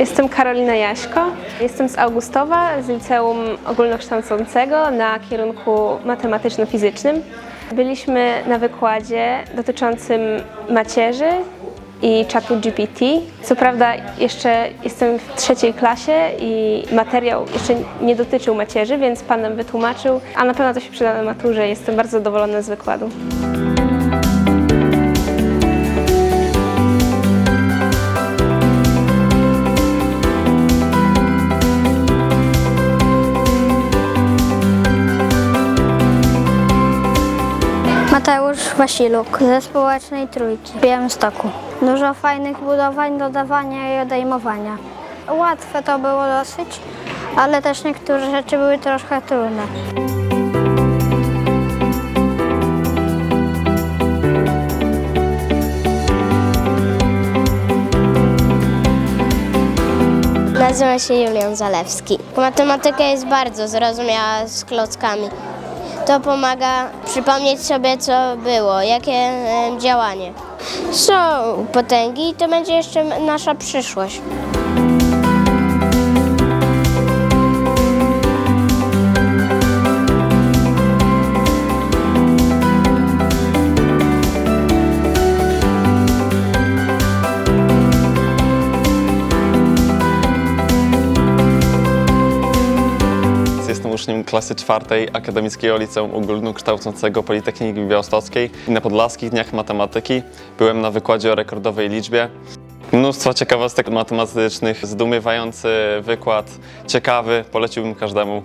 Jestem Karolina Jaśko. Jestem z Augustowa, z liceum ogólnokształcącego na kierunku matematyczno-fizycznym. Byliśmy na wykładzie dotyczącym macierzy i czatu GPT. Co prawda jeszcze jestem w trzeciej klasie i materiał jeszcze nie dotyczył macierzy, więc pan nam wytłumaczył, a na pewno to się przyda na maturze. Jestem bardzo zadowolona z wykładu. Mateusz Wasiluk ze Społecznej Trójki w Białymstoku. Dużo fajnych budowań, dodawania i odejmowania. Łatwe to było dosyć, ale też niektóre rzeczy były troszkę trudne. Nazywam się Julian Zalewski. Matematyka jest bardzo zrozumiała z klockami. To pomaga przypomnieć sobie, co było, jakie e, działanie. Są potęgi i to będzie jeszcze nasza przyszłość. Uczniem klasy czwartej Akademickiego Liceum Ogólnokształcącego Politechniki Białostockiej i na Podlaskich Dniach Matematyki byłem na wykładzie o rekordowej liczbie. Mnóstwo ciekawostek matematycznych, zdumiewający wykład, ciekawy, poleciłbym każdemu.